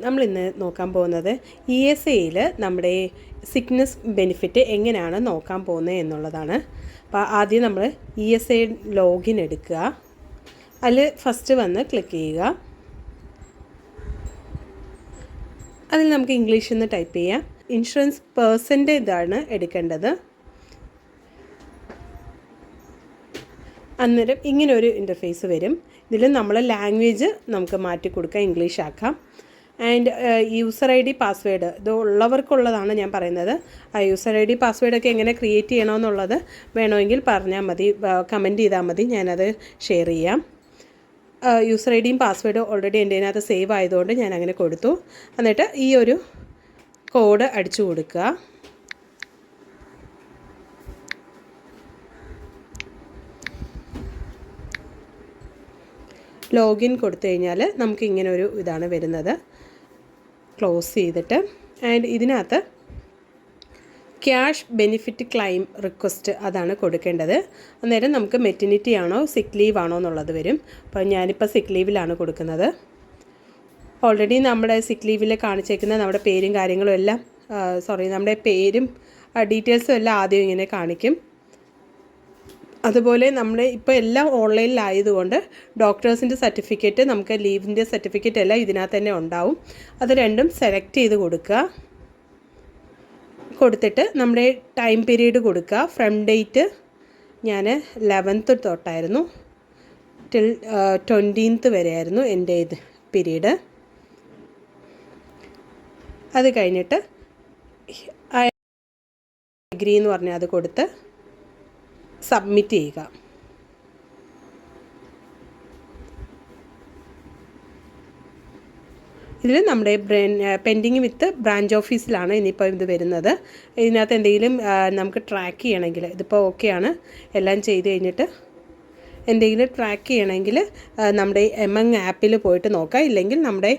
നമ്മൾ ഇന്ന് നോക്കാൻ പോകുന്നത് ഇ എസ് ഐയിൽ നമ്മുടെ സിക്നസ് ബെനിഫിറ്റ് എങ്ങനെയാണ് നോക്കാൻ പോകുന്നത് എന്നുള്ളതാണ്. അപ്പോൾ ആദ്യം നമ്മൾ ഇ എസ് ഐ ലോഗിൻ എടുക്കുക. അതിൽ ഫസ്റ്റ് വന്ന് ക്ലിക്ക് ചെയ്യുക. അതിൽ നമുക്ക് ഇംഗ്ലീഷിൽ നിന്ന് ടൈപ്പ് ചെയ്യാം. ഇൻഷുറൻസ് പേഴ്സന്റെ ഇതാണ് എടുക്കേണ്ടത്. അന്നേരം ഇങ്ങനെ ഒരു ഇന്റർഫേസ് വരും. ഇതിൽ നമ്മൾ ലാംഗ്വേജ് നമുക്ക് മാറ്റി കൊടുക്കാം ഇംഗ്ലീഷ് ആക്കാം. And user I D password ഇത് ഉള്ളവർക്കുള്ളതാണ് ഞാൻ പറയുന്നത്. ആ യൂസർ ഐ ഡി പാസ്വേഡൊക്കെ എങ്ങനെ ക്രിയേറ്റ് ചെയ്യണമെന്നുള്ളത് വേണമെങ്കിൽ പറഞ്ഞാൽ മതി. കമന്റ് ചെയ്താൽ മതി. ഞാനത് ഷെയർ ചെയ്യാം. യൂസർ ഐ ഡിയും പാസ്വേഡും ഓൾറെഡി എന്റെ അതിനകത്ത് സേവ് ആയതുകൊണ്ട് ഞാൻ അങ്ങനെ കൊടുത്തു. എന്നിട്ട് ഈ ഒരു കോഡ് അടിച്ചു കൊടുക്കുക. ലോഗിൻ കൊടുത്തു കഴിഞ്ഞാൽ നമുക്ക് ഇങ്ങനെ ഒരു ഇതാണ് വരുന്നത്. ക്ലോസ് ചെയ്തിട്ട്. ആൻഡ് ഇതിനകത്ത് ക്യാഷ് ബെനിഫിറ്റ് ക്ലെയിം റിക്വസ്റ്റ് അതാണ് കൊടുക്കേണ്ടത്. അന്നേരം നമുക്ക് മെറ്റിനിറ്റി ആണോ സിക്ക് ലീവ് ആണോ എന്നുള്ളത് വരും. അപ്പോൾ ഞാനിപ്പോൾ സിക്ക് ലീവിലാണ് കൊടുക്കുന്നത്. ഓൾറെഡി നമ്മുടെ സിക്ക് ലീവിൽ കാണിച്ചേക്കുന്ന നമ്മുടെ പേരും കാര്യങ്ങളും എല്ലാം സോറി നമ്മുടെ പേരും ഡീറ്റെയിൽസും എല്ലാം ആദ്യം ഇങ്ങനെ കാണിക്കും. അതുപോലെ നമ്മൾ ഇപ്പോൾ എല്ലാം ഓൺലൈനിലായതുകൊണ്ട് ഡോക്ടേഴ്സിന്റെ സർട്ടിഫിക്കറ്റ് നമുക്ക് ലീവിന്റെ സർട്ടിഫിക്കറ്റ് എല്ലാം ഇതിനകത്ത് തന്നെ ഉണ്ടാവും. അത് രണ്ടും സെലക്ട് ചെയ്ത് കൊടുക്കുക. കൊടുത്തിട്ട് നമ്മുടെ ടൈം പീരീഡ് കൊടുക്കുക. ഫ്രം ഡേറ്റ് ഞാൻ ലെവൻത്ത് തൊട്ടായിരുന്നു. ടിൽ ട്വന്റീൻത്ത് വരെയായിരുന്നു എന്റെ ഇത് പീരീഡ്. അത് കഴിഞ്ഞിട്ട് അഗ്രി എന്ന് പറഞ്ഞാൽ അത് കൊടുത്ത് സബ്മിറ്റ് ചെയ്യുക. ഇതിൽ നമ്മുടെ പെൻഡിങ് വിത്ത് ബ്രാഞ്ച് ഓഫീസിലാണ് ഇനിയിപ്പോൾ ഇത് വരുന്നത്. ഇതിനകത്ത് എന്തെങ്കിലും നമുക്ക് ട്രാക്ക് ചെയ്യണമെങ്കിൽ ഇതിപ്പോൾ ഓക്കെയാണ്. എല്ലാം ചെയ്ത് കഴിഞ്ഞിട്ട് എന്തെങ്കിലും ട്രാക്ക് ചെയ്യണമെങ്കിൽ നമ്മുടെ എം എങ് ആപ്പിൽ പോയിട്ട് നോക്കാം. ഇല്ലെങ്കിൽ നമ്മുടെ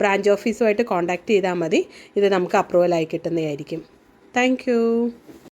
ബ്രാഞ്ച് ഓഫീസുമായിട്ട് കോൺടാക്റ്റ് ചെയ്താൽ മതി. ഇത് നമുക്ക് അപ്രൂവലായി കിട്ടുന്നതായിരിക്കും. താങ്ക്